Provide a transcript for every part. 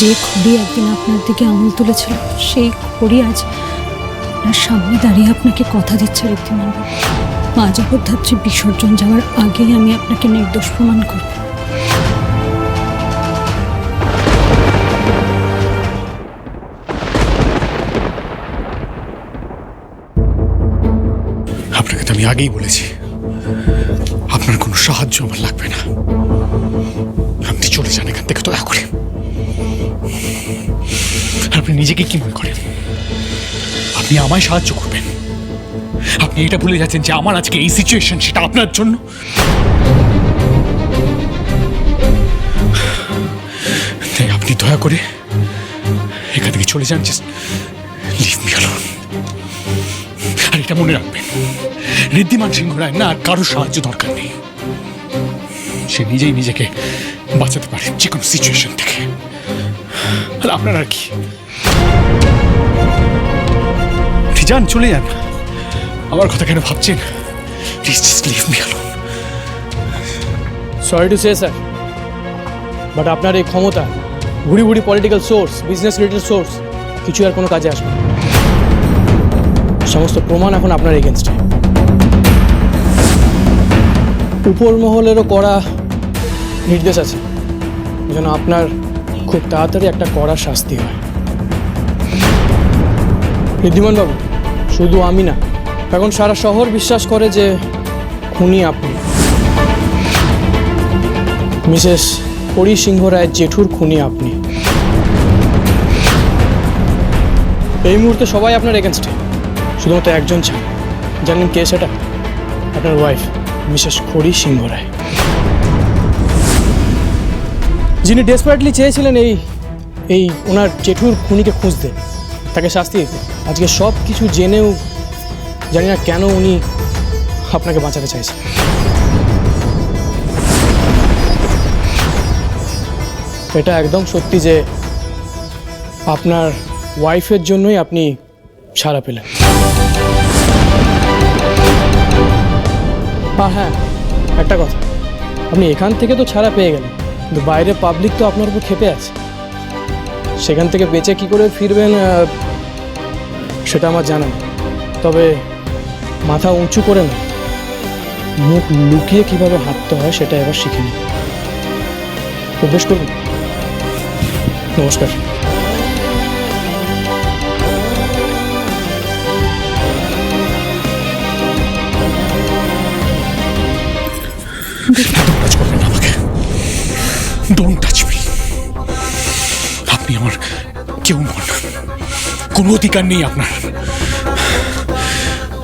যে খড়ি একদিন আপনার দিকে আঙুল তুলেছিল, সেই খড়ি আজ আপনার সামনে দাঁড়িয়ে আপনাকে কথা দিচ্ছে ঋদ্ধিমান মা বিসর্জন যাওয়ার আগেই আমি আপনাকে নির্দোষ প্রমাণ করব। আপনাকে তো আমি আগেই বলেছি, আপনার কোনো সাহায্য আমার লাগবে না। আপনি চলে যান এখান থেকে, দয়া করে। আপনি নিজেকে কি মনে করেন? আপনি আমায় সাহায্য করবেন। আপনি এটা ভুলে যাচ্ছেন যে আমার আজকে এই সিচুয়েশন সেটা আপনার জন্য। তাই আপনি দয়া করে এখান থেকে চলে যান আর এটা মনে রাখবেন, ঋদ্ধিমান সিংহ রায় না আর কারও সাহায্য দরকার নেই। সে নিজেই নিজেকে বাঁচাতে পারে যে কোনো সিচুয়েশন থেকে। আর আপনার আর কি? যান, চলে যান। আমার কথা কেন ভাবছেন? Please just leave me alone sorry to say sir but আপনার এই ক্ষমতা, ঘুরি ঘুরি political source business related source কিছু আর কোনো কাজে আসবে। সমস্ত প্রমাণ এখন আপনার এগেনস্টে উপর মহলেরও করা নির্দেশ আছে, যেন আপনার খুব তাড়াতাড়ি একটা কড়া শাস্তি হয়। ঋদ্ধিমান বাবু শুধু আমি না, এখন সারা শহর বিশ্বাস করে যে খুনি আপনি। মিসেস হরি সিংহ রায়ের জেঠুর খুনি আপনি। এই মুহূর্তে সবাই আপনার এগেনস্টে শুধুমাত্র একজন ছাড়া জানেন কে সেটা? আপনার ওয়াইফ মিসেস হরি সিংহ রায়। যিনি ডেসপারেটলি চেয়েছিলেন এই এই ওনার জেঠুর খুনিকে খুঁজতে। তাকে শাস্তি? আজকে সব কিছু জেনেও জানি না কেন উনি আপনাকে বাঁচাতে চাইছেন। এটা একদম সত্যি যে আপনার ওয়াইফের জন্যই আপনি ছাড়া পেলেন। আর হ্যাঁ একটা কথা। আপনি এখান থেকে তো ছাড়া পেয়ে গেলেন। কিন্তু বাইরে পাবলিক তো আপনার উপর খেপে আছে। সেখান থেকে বেঁচে কি করে ফিরবেন সেটা আমার জানা তবে মাথা উঁচু করে না। মুখ লুকিয়ে কীভাবে হাঁটতে হয় সেটা এবার শিখে নিন অভ্যেস করুন। নমস্কার। না আমাকে। ডোন্ট কেউ নন কোনো অধিকার নেই আপনার।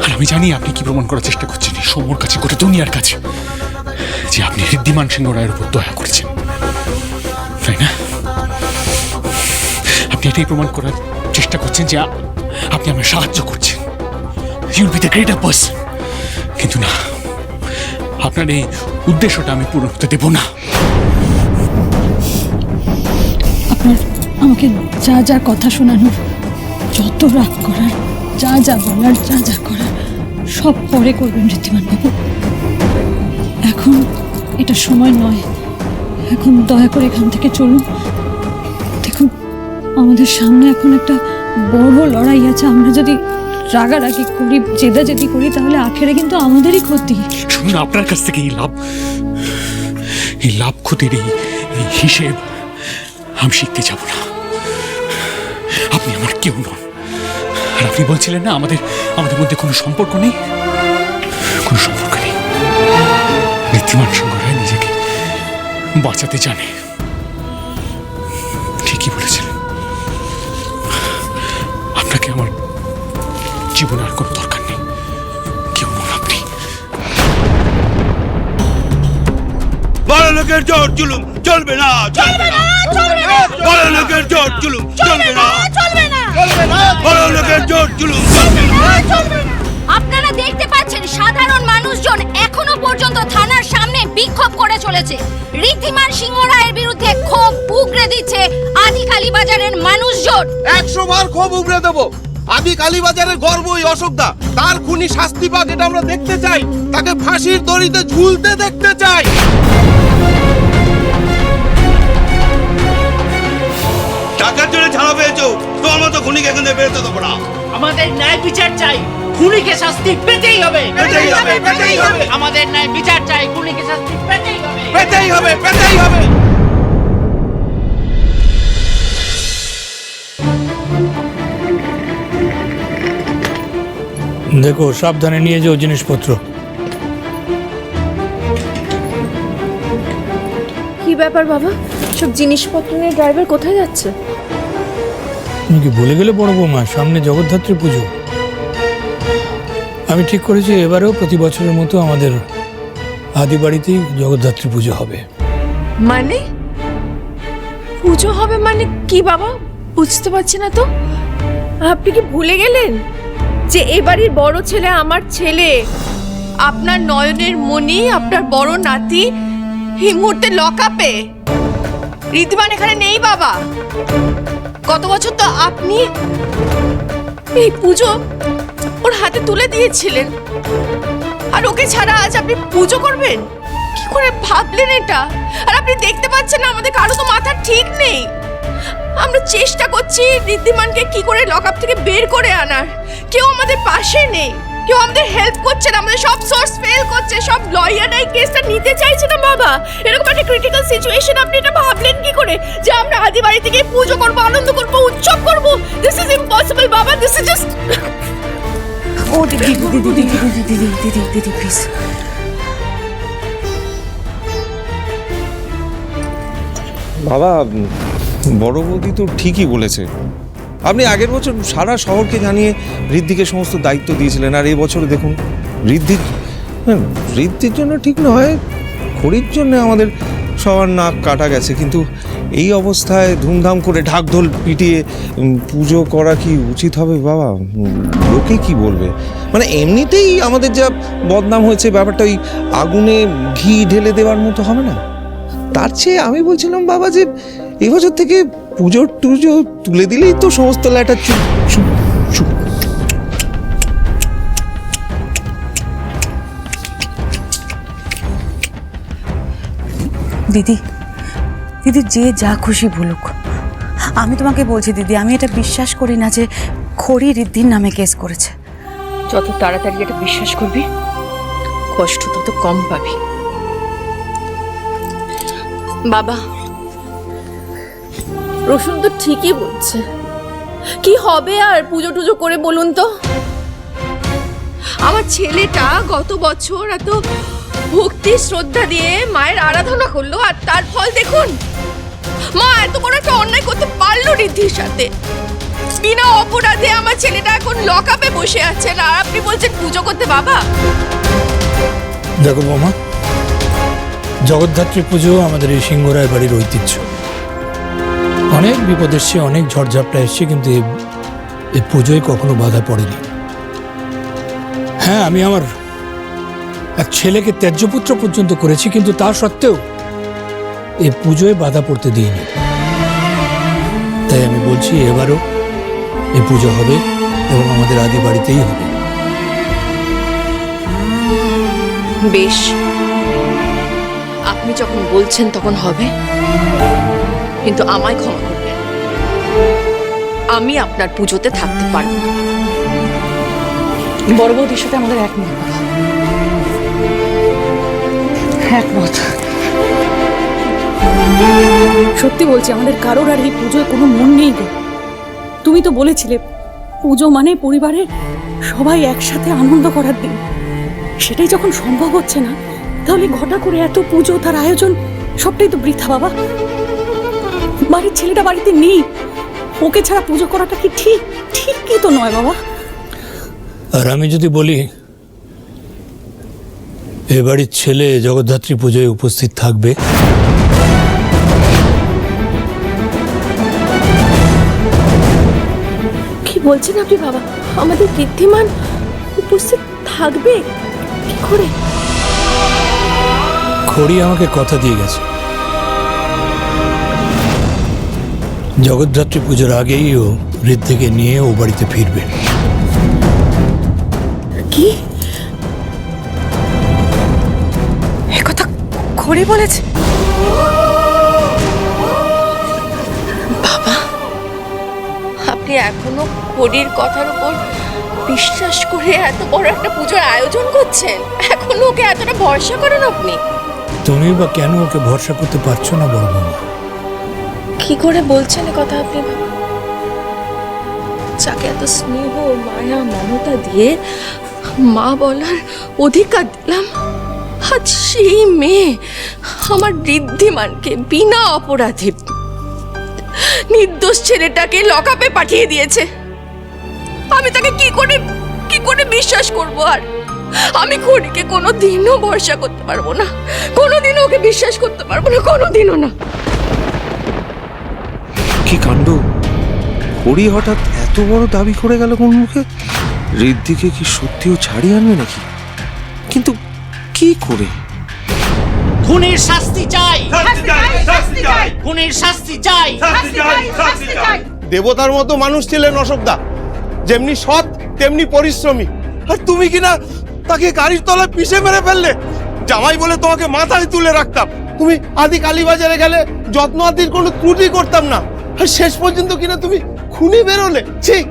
আর আমি জানি আপনি কি প্রমাণ করার চেষ্টা করছেন সমর কাছে করে দুনিয়ার কাছে, যে আপনি ঋদ্ধিমান সিংহ রায়ের উপর দয়া করেছেন। তাই না? আপনি এটাই প্রমাণ করার চেষ্টা করছেন যে আপনি আমায় সাহায্য করছেন। You'll be the greater person কিন্তু না, আপনার এই উদ্দেশ্যটা আমি পূরণ হতে দেব না। আমাকে যা যা কথা শোনানোর, যত রাগ করার, যা যা বলার, যা যা করার, সব পরে করবেন ঋদ্ধিমান বাবু। এখন এটা সময় নয়। এখন দয়া করে এখান থেকে চলুন। দেখুন, আমাদের সামনে এখন একটা বড় লড়াই আছে। আমরা যদি রাগারাগি করি, জেদাজেদি করি, তাহলে আখেরে কিন্তু আমাদেরই ক্ষতি। শুনুন, আপনার কাছ থেকে এই লাভ এই লাভ ক্ষতির এই হিসেব আমি শিখতে যাব না। আপনি আমার কেউ নন। আর আপনি বলছিলেন না, আমাদের আমাদের মধ্যে কোনো সম্পর্ক নেই? কোনো সম্পর্ক নেই। নীতিমান সংগ্রহে নিজেকে বাঁচাতে জানে। ঠিকই বলেছিলেন আপনাকে আমার জীবনে আর কোনো দরকার নেই। কেউ নন আপনি। বড় লোকের জোর চলবে না চলবে না। বড় লোকের জোর জুলুম চলবে না। চলবে না বড় লোকের জোর জুলুম চলবে না। আপনারা দেখতে পাচ্ছেন সাধারণ মানুষজন এখনও পর্যন্ত থানার সামনে বিক্ষোভ করে চলেছে। ঋদ্ধিমান সিংহ রায়ের বিরুদ্ধে ক্ষোভ উগরে দিচ্ছে আদিকালী বাজারের মানুষজন। একশো বার ক্ষোভ উগড়ে দেবো। আদি কালীবাজারের গর্ব ওই অশোকদা তার খুনি শাস্তি পাক এটা আমরা দেখতে চাই। তাকে ফাঁসির দড়িতে ঝুলতে দেখতে চাই। টাকার জন্য ছাড়া পেয়েছ। তোমার মতো খুনিকে এখান থেকে বেরোতে দেবো না। আমাদের ন্যায় বিচার চাই খুনিকে শাস্তি পেতেই হবে পেতেই হবে, পেতেই হবে। আমাদের ন্যায় বিচার চাই খুনিকে শাস্তি পেতেই হবে। পেতেই হবে পেতেই হবে। দেখো সাবধানে নিয়ে যাও জিনিসপত্র। কি ব্যাপার বাবা? সব জিনিসপত্র নিয়ে ড্রাইভার কোথায় যাচ্ছে? তুমি কি ভুলে গেলে বড় বৌমা? সামনে জগদ্ধাত্রী পুজো। আমি ঠিক করেছি, এবারেও প্রতি বছরের মতো আমাদের আদি বাড়িতেই জগদ্ধাত্রী পুজো হবে। মানে? পুজো হবে মানে কি বাবা? বুঝতে পারছি না তো। আপনি কি ভুলে গেলেন যে এ বাড়ির বড় ছেলে আমার ছেলে? আপনার নয়নের মণি, আপনার বড় নাতি এই মুহূর্তে লকআপে ঋদ্ধিমান এখানে নেই বাবা। গত বছর তো আপনি এই পুজো ওর হাতে তুলে দিয়েছিলেন। আর ওকে ছাড়া আজ আপনি পুজো করবেন? কি করে ভাবলেন এটা? আর আপনি দেখতে পাচ্ছেন না, আমাদের কারও তো মাথা ঠিক নেই। আমরা চেষ্টা করছি ঋদ্ধিমানকে কি করে লকআপ থেকে বের করে আনার। কেউ আমাদের পাশে নেই। কেউ আমাদের হেল্প করছে না আমাদের সব সোর্স ফেল করছে সব লয়াররাই কেসটা নিতে চাইছে না বাবা। এরকম একটা ক্রিটিক্যাল সিচুয়েশন আপনি এটা ভাবলেন কি করে? যে আমরা আদি বাড়ি থেকে পুজো করব আনন্দ করব উৎসব করব? দিস ইজ ইম্পসিবল বাবা দিস ইজ জাস্ট ও দিদি দিদি দিদি দিদি দিদি দিদি দিদি প্লিজ বাবা বড় বৌদি তো ঠিকই বলেছে। আপনি আগের বছর সারা শহরকে জানিয়ে ঋদ্ধিকে সমস্ত দায়িত্ব দিয়েছিলেন আর এই বছর দেখুন ঋদ্ধির হ্যাঁ, ঋদ্ধির জন্য ঠিক নয় খড়ির জন্য আমাদের সবার নাক কাটা গেছে কিন্তু এই অবস্থায় ধুমধাম করে ঢাকঢোল পিটিয়ে পুজো করা কি উচিত হবে বাবা? লোকে কি বলবে? মানে এমনিতেই আমাদের যা বদনাম হয়েছে ব্যাপারটা ওই আগুনে ঘি ঢেলে দেওয়ার মতো হবে না। তার চেয়ে আমি বলছিলাম বাবা যে এবছর থেকে পুজো টুজো তুলে দিলেই তো সমস্ত ল্যাটা চুপ চুপ চুপ। দিদি দিদি যে যা খুশি বলুক। আমি তোমাকে বলছি দিদি আমি এটা বিশ্বাস করি না যে খড়ি রিদ্ধির নামে কেস করেছে। যত তাড়াতাড়ি এটা বিশ্বাস করবি কষ্ট তত কম পাবি। বাবা রসুন তো ঠিকই বলছে। কি হবে আর পুজো টুজো করে বলুন তো? আমার ছেলেটা গত বছর এত ভক্তি, শ্রদ্ধা দিয়ে মায়ের আরাধনা করল আর তার ফল দেখুন। মা, এত বড় একটা অন্যায় করতে পারল রিদ্ধির সাথে। বিনা অপরাধে আমার ছেলেটা এখন লকআপে বসে আছে আর আপনি বলছেন পুজো করতে বাবা? দেখো বৌমা, জগদ্ধাত্রী পুজো আমাদের এই সিংহরায় বাড়ির ঐতিহ্য। অনেক বিপদ এসছে, অনেক ঝড়ঝাপটা এসছে, কিন্তু এই পুজোয় কখনো বাধা পড়েনি। হ্যাঁ আমি আমার এক ছেলেকে ত্যায্যপুত্র পর্যন্ত করেছি, কিন্তু তা সত্ত্বেও এই পুজোয় বাধা পড়তে দিইনি। তাই আমি বলছি, এবারও এই পুজো হবে এবং আমাদের আদি বাড়িতেই হবে। বেশ। আপনি যখন বলছেন তখন হবে। কিন্তু আমায় ক্ষমা আমি আপনার পুজোতে থাকতে পারব। বড় বৌদির সাথে আমাদের একমত। একমত। সত্যি বলছি, আমাদের কারোর আর এই পুজোয় কোনো মন নেই গো। তুমি তো বলেছিলে, পুজো মানে পরিবারের সবাই একসাথে আনন্দ করার দিন। সেটাই যখন সম্ভব হচ্ছে না, তাহলে ঘটা করে এত পুজো, তার আয়োজন, সবটাই তো বৃথা, বাবা। বাড়ির ছেলেটা বাড়িতে নেই। ওকে ছাড়া পুজো করাটা কি ঠিক? ঠিক কি তো নয় বাবা। আর আমি যদি বলি এ বাড়ির ছেলে জগদ্ধাত্রী পুজোয় উপস্থিত থাকবে। কি বলছেন আপনি বাবা? আমাদের কীর্তিমান উপস্থিত থাকবে? কি করে? খড়ি আমাকে কথা দিয়ে গেছে। জগদ্ধাত্রী পুজোর আগেই ও ঋদ্ধিকে নিয়ে ও বাড়িতে ফিরবে। কি? একথা খড়ি বলেছে? বাবা আপনি এখনও হরির কথার উপর বিশ্বাস করে এত বড় একটা পুজোর আয়োজন করছেন? এখনও ওকে এতটা ভরসা করেন আপনি? তুমি বা কেন ওকে ভরসা করতে পারছ না বড় মামা? কি করে বলছেন কথা আপনি যাকে এত স্নেহ, মায়া, মমতা দিয়ে মা বলার অধিকার দিলাম, আজ সেই মেয়ে আমার ঋদ্ধিমানকে বিনা অপরাধে নির্দোষ ছেলেটাকে লকআপে পাঠিয়ে দিয়েছে। আমি তাকে কি করে কি করে বিশ্বাস করব আর? আমি খড়িকে কোনো দিনও ভরসা করতে পারব না কোনো দিনও ওকে বিশ্বাস করতে পারব না কোনো দিনও না। কি কাণ্ড? হরি হঠাৎ এত বড় দাবি করে গেল কোন মুখে? ঋদ্ধিকে কি সত্যিও ছাড়িয়ে আনবে নাকি? কিন্তু কি করে? খুনির শাস্তি চাই। শাস্তি চাই শাস্তি চাই। খুনির শাস্তি চাই। শাস্তি চাই শাস্তি চাই। দেবতার মতো মানুষ ছিলেন অশোকদা। যেমনি সৎ তেমনি পরিশ্রমী। আর তুমি কিনা তাকে গাড়ির তলায় পিষে মেরে ফেললে? জামাই বলে তোমাকে মাথায় তুলে রাখতাম। তুমি আদি কালীবাজারে গেলে যত্ন আদির কোনো ত্রুটি করতাম না। আর শেষ পর্যন্ত কিনা তুমি খুনি বেরোলে ঠিক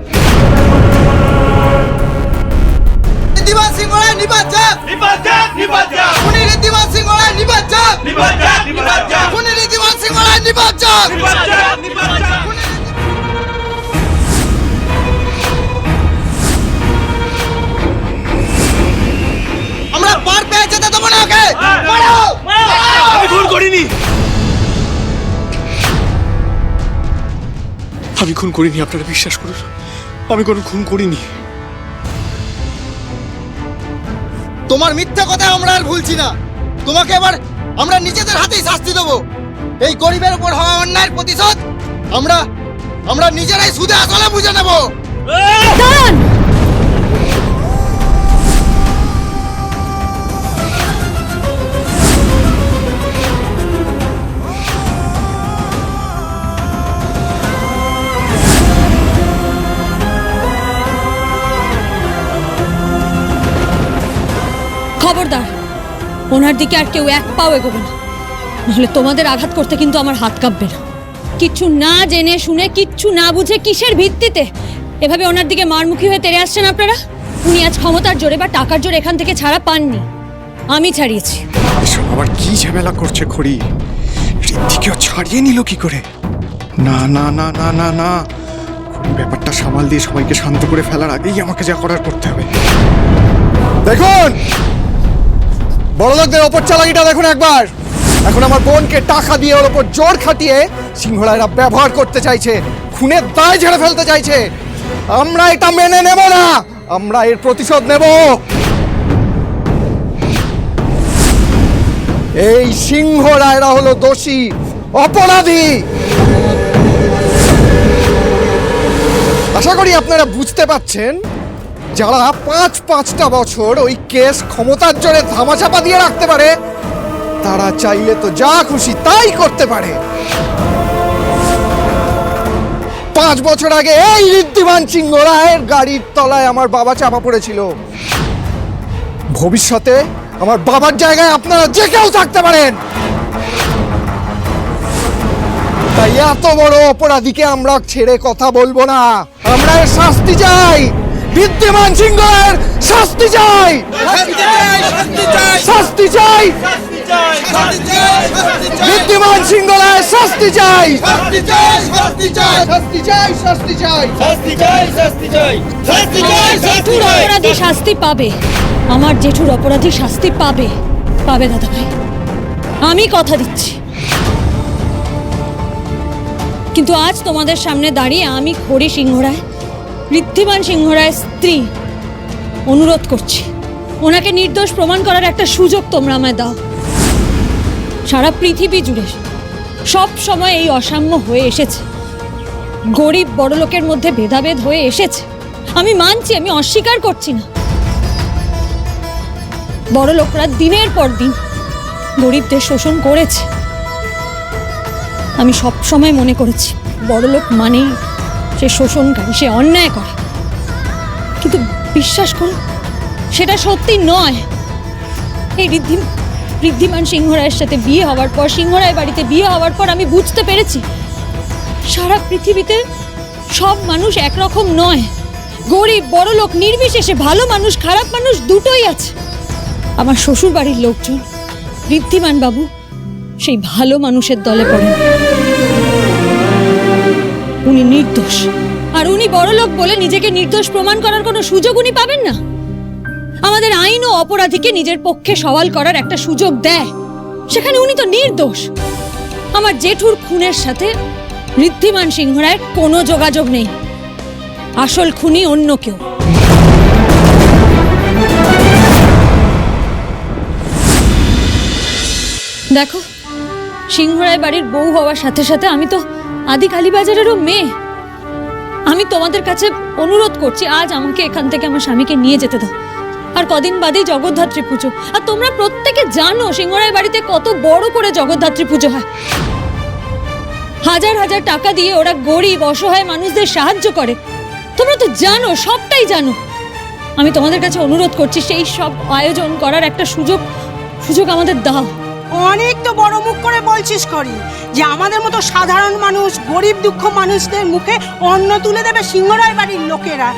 আমরা পার পেয়ে যেতে দেবো না ওকে। আমি ভুল করিনি। আমি খুন করিনি আপনারা বিশ্বাস করুন। আমি কোনো খুন করিনি। তোমার মিথ্যা কথা আমরা আর ভুলছি না। তোমাকে এবার আমরা নিজেদের হাতেই শাস্তি দেবো। এই গরিবের উপর হওয়া অন্যায়ের প্রতিশোধ আমরা আমরা নিজেরাই সুদে আসলে বুঝে নেব। খবরদার, ওনার দিকে আর কেউ এক পাও এগোবে না। নাহলে তোমাদের আঘাত করতে কিন্তু আমার হাত কাঁপবে না। কিচ্ছু না জেনে শুনে, কিচ্ছু না বুঝে কিসের ভিত্তিতে এভাবে ওনার দিকে মারমুখী হয়ে তেড়ে আসছেন আপনারা? উনি আজ ক্ষমতার জোরে বা টাকার জোরে এখান থেকে ছাড়া পাননি। আমি ছাড়িয়েছি। আবার কি ঝামেলা করছে খড়ি? ঋদ্ধিকেও ছাড়িয়ে নিল কি করে? না না না না না না। ব্যাপারটা সামাল দিয়ে সবাইকে শান্ত করে ফেলার আগেই আমাকে যা করার করতে হবে। দেখুন! বড় লোকদের ওপর চালাকিটা দেখুন একবার। এখন আমার বোনকে টাকা দিয়ে ওর ওপর জোর খাটিয়ে সিংহরায়রা ব্যবহার করতে চাইছে, খুনের দায় ঝেড়ে ফেলতে চাইছে। আমরা এটা মেনে নেব না, আমরা এর প্রতিশোধ নেব। এই সিংহ রায়রা হলো দোষী, অপরাধী। আশা করি আপনারা বুঝতে পাচ্ছেন যারা পাঁচ পাঁচটা বছর ওই কেস ক্ষমতার জোরে ধামাচাপা দিয়ে রাখতে পারে, তারা চাইলে তো যা খুশি তাই করতে পারে। পাঁচ বছর আগে এই ঋদ্ধিমান সিংহ গাড়ির তলায় আমার বাবা চাপা পড়েছিল। ভবিষ্যতে আমার বাবার জায়গায় আপনারা যে কেউ থাকতে পারেন। তাই এত বড় অপরাধীকে আমরা ছেড়ে কথা বলব না। আমরা শাস্তি চাই। বিদ্যমান সিংহের শাস্তি চাই। শাস্তি চাই। বিদ্যমান সিংহের শাস্তি চাই। জেঠুর অপরাধী শাস্তি পাবে। আমার জেঠুর অপরাধী শাস্তি পাবে। পাবে দাদা ভাই আমি কথা দিচ্ছি। কিন্তু আজ তোমাদের সামনে দাঁড়িয়ে আমি খড়ি সিংহরায় ঋদ্ধিমান সিংহরায় স্ত্রী অনুরোধ করছি। ওনাকে নির্দোষ প্রমাণ করার একটা সুযোগ তোমরা আমায় দাও। সারা পৃথিবী জুড়ে সব সময় এই অসাম্য হয়ে এসেছে। গরিব বড়লোকের মধ্যে ভেদাভেদ হয়ে এসেছে। আমি মানছি, আমি অস্বীকার করছি না। বড় লোকরা দিনের পর দিন গরিবদের শোষণ করেছে। আমি সব সময় মনে করেছি, বড়লোক মানেই সে শোষণকারী, সে অন্যায় করে। কিন্তু বিশ্বাস করুন, সেটা সত্যি নয়। এই ঋদ্ধি, ঋদ্ধিমান সিংহরায়ের সাথে বিয়ে হওয়ার পর সিংহরায় বাড়িতে বিয়ে হওয়ার পর আমি বুঝতে পেরেছি, সারা পৃথিবীতে সব মানুষ একরকম নয়। গরিব, বড় লোক, নির্বিশেষে ভালো মানুষ, খারাপ মানুষ দুটোই আছে। আমার শ্বশুর বাড়ির লোকজন ঋদ্ধিমান বাবু সেই ভালো মানুষের দলে পড়েন। উনি নির্দোষ। আর উনি বড় লোক বলে নিজেকে নির্দোষ প্রমাণ করার কোনো সুযোগ উনি পাবেন না। আমাদের আইন ও অপরাধীকে নিজের পক্ষে সওয়াল করার একটা সুযোগ দেয়। সেখানে উনি তো নির্দোষ। আমার জেঠুর খুনের সাথে ঋদ্ধিমান সিংহ রায়ের কোনো যোগাযোগ নেই। আসল খুনি অন্য কেউ। দেখো, সিংহরায় বাড়ির বউ হওয়ার সাথে সাথে আমি তো আদি কালীবাজারেরও মেয়ে। আমি তোমাদের কাছে অনুরোধ করছি, আজ আমাকে এখান থেকে আমার স্বামীকে নিয়ে যেতে দাও। আর কদিন বাদেই জগদ্ধাত্রী পুজো। আর তোমরা প্রত্যেকে জানো সিংহরায় বাড়িতে কত বড় করে জগদ্ধাত্রী পুজো হয়। হাজার হাজার টাকা দিয়ে ওরা গরিব, অসহায় মানুষদের সাহায্য করে। তোমরা তো জানো, সবটাই জানো। আমি তোমাদের কাছে অনুরোধ করছি, সেই সব আয়োজন করার একটা সুযোগ সুযোগ আমাদের দাও। অনেক তো বড় মুখ করে বলছিস করি, যে আমাদের মতো সাধারণ মানুষ, গরিব দুঃখ মানুষদের মুখে অন্ন তুলে দেবে সিংহরায় বাড়ির লোকেরা।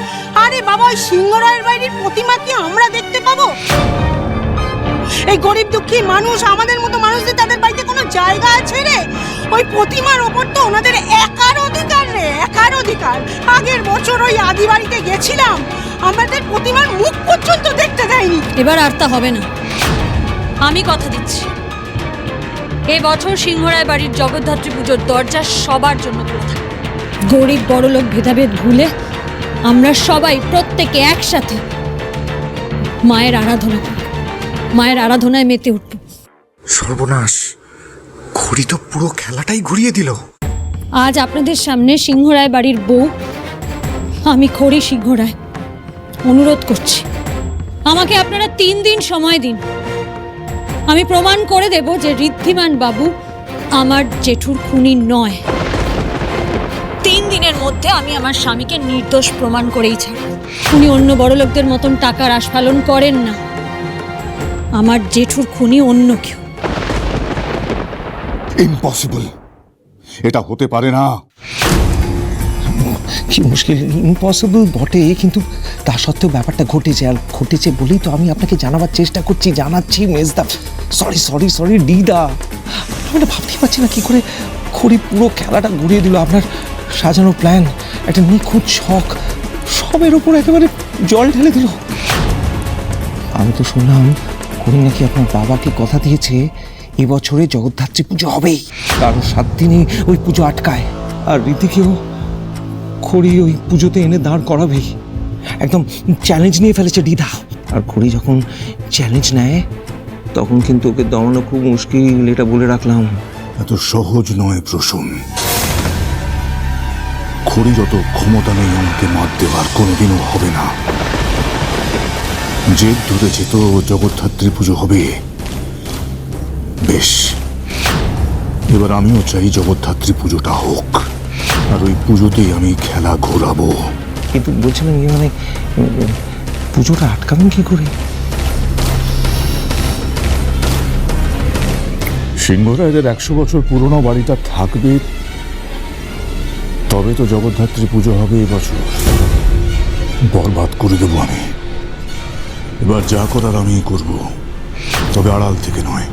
আরে বাবা, ওই সিংহরায়ের বাড়ির প্রতিমা কি আমরা দেখতে পাবো? এই গরিব দুঃখী মানুষ, আমাদের মতো মানুষদের তাদের বাড়িতে কোনো জায়গা আছে রে? ওই প্রতিমার ওপর তো ওনাদের একার অধিকার রে, একার অধিকার। আগের বছর ওই আদি বাড়িতে গেছিলাম, আমাদের প্রতিমার মুখ পর্যন্ত দেখতে দেয়নি। এবার আর তা হবে না। আমি কথা দিচ্ছি। এই বছর সিংহরায় বাড়ির জগদ্ধাত্রী পুজোর দরজা সবার জন্য খোলা। গরিব বড়লোক ভেদাভেদ ভুলে আমরা সবাই প্রত্যেকে একসাথে মায়ের আরাধনা করব। মায়ের আরাধনায় মেতে উঠব। সর্বনাশ ঘড়ি তো পুরো খেলাটাই ঘুরিয়ে দিল। আজ আপনাদের সামনে সিংহরায় বাড়ির বউ। আমি খড়ি সিংহরায় অনুরোধ করছি। আমাকে আপনারা তিন দিন সময় দিন। আমি প্রমাণ করে দেব যে ঋদ্ধিমান বাবু আমার জেঠুর খুনি নয়। তিন দিনের মধ্যে আমি আমার স্বামীকে নির্দোষ প্রমাণ করেই ছাড়ব। উনি অন্য বড় লোকদের মতন টাকার আস্ফালন করেন না। আমার জেঠুর খুনি অন্য কেউ। ইম্পসিবল এটা হতে পারে না। কি মুশকিল? ইম্পসিবল বটে, কিন্তু তা সত্ত্বেও ব্যাপারটা ঘটেছে। আর ঘটেছে বলেই তো আমি আপনাকে জানাবার চেষ্টা করছি, জানাচ্ছি, মেজদা। সরি সরি সরি ডিদা আমি ভাবতেই পারছি না কী করে খড়ি পুরো খেলাটা ঘুরিয়ে দিল। আপনার সাজানো প্ল্যান একটা নিখুঁত শখ, সবের ওপর একেবারে জল ঢেলে দিল। আমি তো শুনলাম খড়ি নাকি আপনার বাবাকে কথা দিয়েছে, এবছরে জগদ্ধাত্রী পুজো হবেই। কারণ সাত দিনই ওই পুজো আটকায়। আর রীতিকেও খড়ি ওই পুজোতে এনে দাঁড় করাবেই একদম চ্যালেঞ্জ নিয়ে ফেলেছে দিদা। আর খড়ি যখন চ্যালেঞ্জ নেয় তখন কিন্তু ওকে দমানো খুব মুশকিল এটা বলে রাখলাম। এত সহজ নয় প্রসূন। খড়ি যত ক্ষমতা নেই আমাকে মাত দেওয়ার কোনোদিনও হবে না। জেদ ধরেছে তো জগদ্ধাত্রী পুজো হবে। বেশ এবার আমিও চাই জগদ্ধাত্রী পুজোটা হোক। আর ওই পুজোতেই আমি খেলা ঘোরাবো। কিন্তু বলছিলাম ইয়ে মানে পুজোটা আটকাবেন কি করে? সিংহরায়দের একশো বছর পুরনো বাড়িটা থাকবে তবে তো জগদ্ধাত্রী পুজো হবে এবছর বরবাদ করে দেবো আমি। এবার যা করার আমি করব তবে আড়াল থেকে নয়।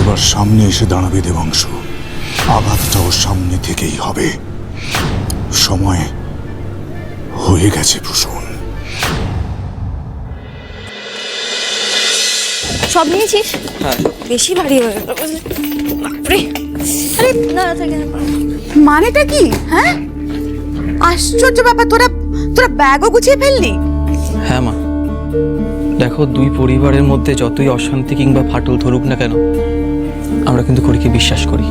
এবার সামনে এসে দাঁড়াবে দেবাংশ। আঘাতটাও সামনে থেকেই হবে। সময় হয়ে গেছে প্রসূন সব নিয়েছিস? বেশি ভারী হয়ে গেল। বাপরে। আরে দাঁড়া থেকে মানেটা কি হ্যাঁ? আশ্চর্য ব্যাপার তোরা তোরা ব্যাগও গুছিয়ে ফেললি? হ্যাঁ মা। দেখো দুই পরিবারের মধ্যে যতই অশান্তি কিংবা ফাটল ধরুক না কেন আমরা কিন্তু খড়িকে বিশ্বাস করি।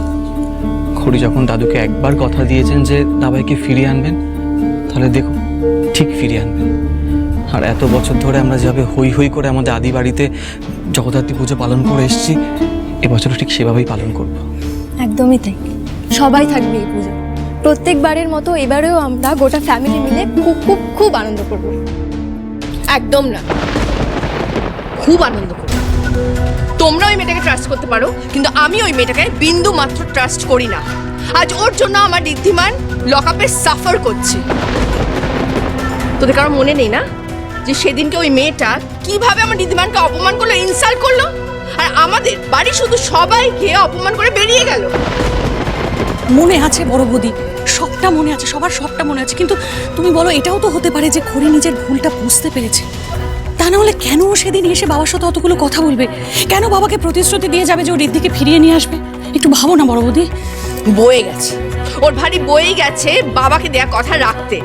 খড়ি যখন দাদুকে একবার কথা দিয়েছেন যে দাবাইকে ফিরিয়ে আনবেন, তাহলে দেখো ঠিক ফিরিয়ে আনবেন। আর এত বছর ধরে আমরা যেভাবে হই হই করে আমাদের আদি বাড়িতে জগদ্ধাত্রী পুজো পালন করে এসেছি এবছরও ঠিক সেভাবেই পালন করব। একদমই তাই। সবাই থাকবে এই পুজো প্রত্যেকবারের মতো এবারেও আমরা গোটা ফ্যামিলি মিলে খুব খুব খুব আনন্দ করব। একদম না। খুব আনন্দ করব। তোমরা ওই মেয়েটাকে ট্রাস্ট করতে পারো, কিন্তু আমি ওই মেয়েটাকে বিন্দু মাত্র ট্রাস্ট করি না। আজ ওর জন্য আমার ঋদ্ধিমান লকআপে সাফার করছে। তোদের কারও মনে নেই না যে সেদিনকে ওই মেয়েটা কীভাবে আমার ঋদ্ধিমানকে অপমান করল ইনসাল্ট করল? আর আমাদের বাড়ি শুধু সবাইকে অপমান করে বেরিয়ে গেল। মনে আছে বড় বৌদি, সবটা মনে আছে, সবার সবটা মনে আছে, কিন্তু তুমি বলো এটাও তো হতে পারে যে খড়ি নিজের ভুলটা বুঝতে পেরেছে। তা না হলে কেন ও সেদিন এসে বাবার সাথে অতগুলো কথা বলবে? কেন বাবাকে প্রতিশ্রুতি দিয়ে যাবে যে ও ঋদ্ধিকে ফিরিয়ে নিয়ে আসবে? একটু ভাবো না বড় বৌদি। বয়ে গেছে। ওর ভারী বয়ে গেছে বাবাকে দেয়া কথা রাখতে।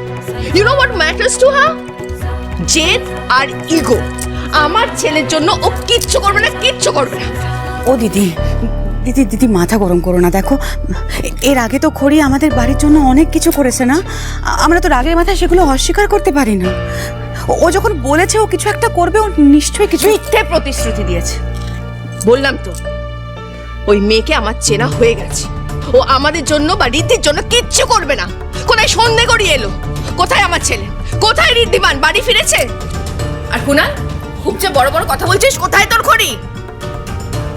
You know what matters to হা জেদ আর ইগো আমার ছেলের জন্য ও কিচ্ছু করবে না কিচ্ছু করবে না। ও দিদি দিদি দিদি মাথা গরম করো না দেখো। এর আগে তো খড়ি আমাদের বাড়ির জন্য অনেক কিছু করেছে না? আমরা তো রাগের মাথায় সেগুলো অস্বীকার করতে পারি না। ও- যখন বলেছে ও কিছু একটা করবে, ও নিশ্চয়ই কিছু মিথ্যে প্রতিশ্রুতি দিয়েছে। বললাম তো, ওই মেয়েকে আমার চেনা হয়ে গেছে। ও আমাদের জন্য বা ঋদ্ধির জন্য কিচ্ছু করবে না। কোথায় সন্ধে গড়িয়ে এলো? কোথায় আমার ছেলে? কোথায় ঋদ্ধিমান? বাড়ি ফিরেছে? আর কুনাল, খুব যে বড় বড় কথা বলছিস, কোথায় তোর খড়ি?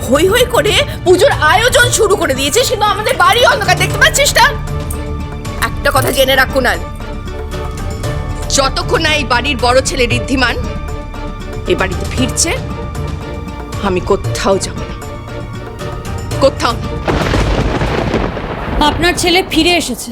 হই হই করে পুজোর আয়োজন শুরু করে দিয়েছিস কিন্তু আমাদের বাড়ি অন্ধকার, দেখতে পাচ্ছিস না? একটা কথা জেনে রাখ কুনাল যতক্ষণ না এই বাড়ির বড় ছেলে ঋদ্ধিমান এ বাড়িতে ফিরছে, আমি কোথাও যাব না। কোথাও আপনার ছেলে ফিরে এসেছে।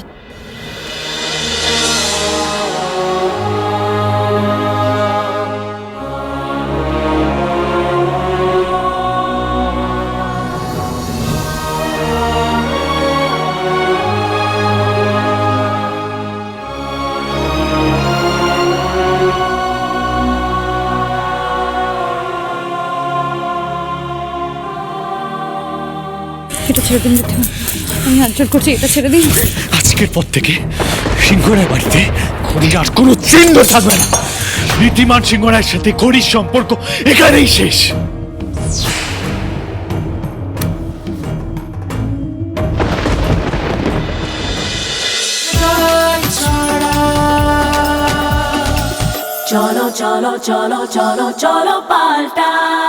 ছেড়ে দিন আমি আজ্ঞার করছি এটা ছেড়ে দিন। আজকের পর থেকে সিংহরায় বাড়িতে খড়ির আর কোনো চিহ্ন থাকবে না। রীতিমান সিংহরায়ের সাথে খড়ির সম্পর্ক এখানেই শেষ। চলো চলো চলো চলো চলো পাল্টাই